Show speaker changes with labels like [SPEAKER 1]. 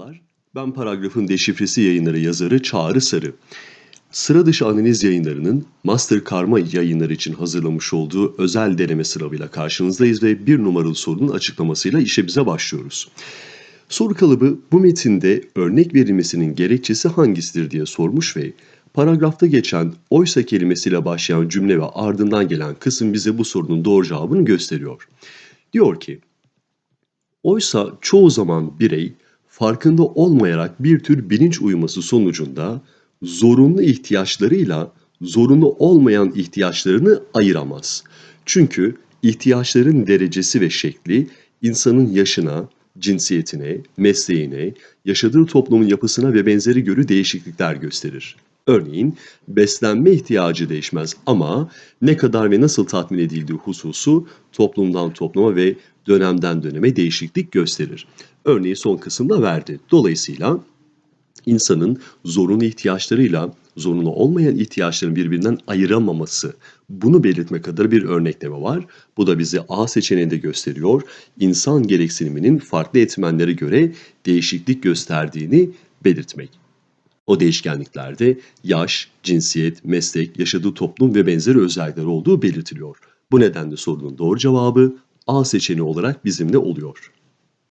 [SPEAKER 1] Merhabalar, ben Paragrafın Deşifresi yayınları yazarı Çağrı Sarı. Sıra dışı analiz yayınlarının Master Karma yayınları için hazırlamış olduğu özel deneme sınavıyla karşınızdayız ve bir numaralı sorunun açıklamasıyla işe başlıyoruz. Soru kalıbı bu metinde örnek verilmesinin gerekçesi hangisidir diye sormuş ve paragrafta geçen oysa kelimesiyle başlayan cümle ve ardından gelen kısım bize bu sorunun doğru cevabını gösteriyor. Diyor ki, oysa çoğu zaman birey farkında olmayarak bir tür bilinç uyuması sonucunda zorunlu ihtiyaçlarıyla zorunlu olmayan ihtiyaçlarını ayıramaz. Çünkü ihtiyaçların derecesi ve şekli insanın yaşına, cinsiyetine, mesleğine, yaşadığı toplumun yapısına ve benzeri göre değişiklikler gösterir. Örneğin beslenme ihtiyacı değişmez ama ne kadar ve nasıl tatmin edildiği hususu toplumdan topluma ve dönemden döneme değişiklik gösterir. Örneği son kısımda verdi. Dolayısıyla insanın zorunlu ihtiyaçlarıyla zorunlu olmayan ihtiyaçların birbirinden ayıramaması. Bunu belirtme kadar bir örnekleme var. Bu da bize A seçeneğinde gösteriyor. İnsan gereksiniminin farklı etmenlere göre değişiklik gösterdiğini belirtmek. O değişkenliklerde yaş, cinsiyet, meslek, yaşadığı toplum ve benzeri özellikler olduğu belirtiliyor. Bu nedenle sorunun doğru cevabı A seçeneği olarak bizimle oluyor.